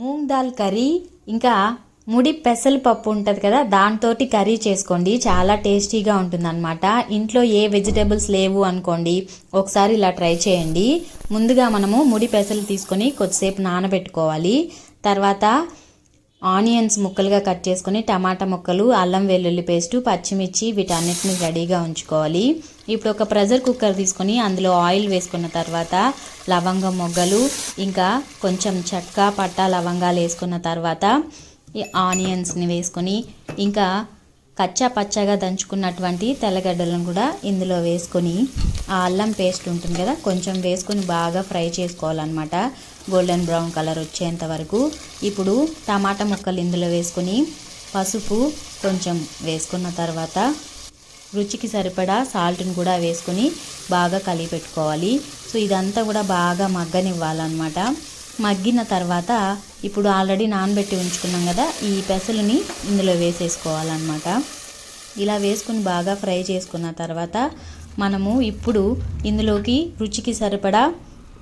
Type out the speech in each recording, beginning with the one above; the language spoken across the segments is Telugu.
మూంగ్ దాల్ కర్రీ ఇంకా ముడి పెసరపప్పు ఉంటుంది కదా దాంతోటి కర్రీ చేసుకోండి. చాలా టేస్టీగా ఉంటుందన్నమాట. ఇంట్లో ఏ వెజిటేబుల్స్ లేవు అనుకోండి ఒకసారి ఇలా ట్రై చేయండి. ముందుగా మనము ముడి పెసలు తీసుకొని కొద్దిసేపు నానబెట్టుకోవాలి. తర్వాత ఆనియన్స్ ముక్కలుగా కట్ చేసుకొని టమాటా ముక్కలు అల్లం వెల్లుల్లి పేస్టు పచ్చిమిర్చి వీటన్నిటిని రెడీగా ఉంచుకోవాలి. ఇప్పుడు ఒక ప్రెషర్ కుక్కర్ తీసుకొని అందులో ఆయిల్ వేసుకున్న తర్వాత లవంగం మొగ్గలు ఇంకా కొంచెం చెక్క పట్ట లవంగాలు వేసుకున్న తర్వాత ఈ ఆనియన్స్ని వేసుకొని ఇంకా కచ్చా పచ్చగా దంచుకున్నటువంటి తెల్లగడ్డలను కూడా ఇందులో వేసుకొని ఆ అల్లం పేస్ట్ ఉంటుంది కదా కొంచెం వేసుకొని బాగా ఫ్రై చేసుకోవాలన్నమాట. గోల్డెన్ బ్రౌన్ కలర్ వచ్చేంత వరకు. ఇప్పుడు టమాటా ముక్కలు ఇందులో వేసుకొని పసుపు కొంచెం వేసుకున్న తర్వాత రుచికి సరిపడా సాల్ట్ని కూడా వేసుకొని బాగా కలిపి పెట్టుకోవాలి సో ఇదంతా కూడా బాగా మగ్గనివ్వాలన్నమాట. మగ్గిన తర్వాత ఇప్పుడు ఆల్రెడీ నానబెట్టి ఉంచుకున్నాం కదా ఈ పెసలని ఇందులో వేసేసుకోవాలన్నమాట. ఇలా వేసుకుని బాగా ఫ్రై చేసుకున్న తర్వాత మనము ఇప్పుడు ఇందులోకి రుచికి సరిపడా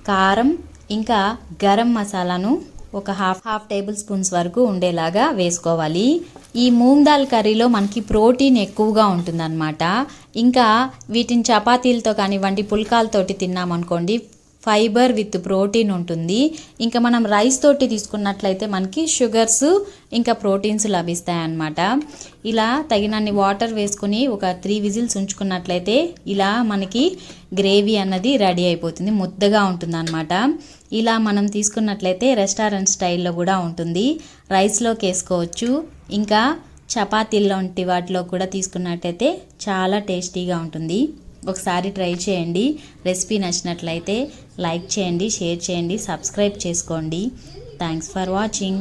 కారం ఇంకా గరం మసాలాను ఒక హాఫ్ హాఫ్ టేబుల్ స్పూన్స్ వరకు ఉండేలాగా వేసుకోవాలి. ఈ మూంగ్ దాల్ కర్రీలో మనకి ప్రోటీన్ ఎక్కువగా ఉంటుందన్నమాట. ఇంకా వీటిని చపాతీలతో కానివ్వండి పుల్కాలతోటి తిన్నామనుకోండి ఫైబర్ విత్ ప్రోటీన్ ఉంటుంది. ఇంకా మనం రైస్ తోటి తీసుకున్నట్లయితే మనకి షుగర్స్ ఇంకా ప్రోటీన్స్ లభిస్తాయి అన్నమాట ఇలా తగినన్ని వాటర్ వేసుకుని ఒక త్రీ విజిల్స్ ఉంచుకున్నట్లయితే ఇలా మనకి గ్రేవీ అన్నది రెడీ అయిపోతుంది. ముద్దగా ఉంటుందన్నమాట. ఇలా మనం తీసుకున్నట్లయితే రెస్టారెంట్ స్టైల్లో కూడా ఉంటుంది. రైస్లోకి వేసుకోవచ్చు. ఇంకా చపాతీల్లో వంటి వాటిలో కూడా తీసుకున్నట్టయితే చాలా టేస్టీగా ఉంటుంది. ఒకసారి ట్రై చేయండి. రెసిపీ నచ్చినట్లయితే లైక్ చేయండి షేర్ చేయండి సబ్స్క్రైబ్ చేసుకోండి. Thanks for watching.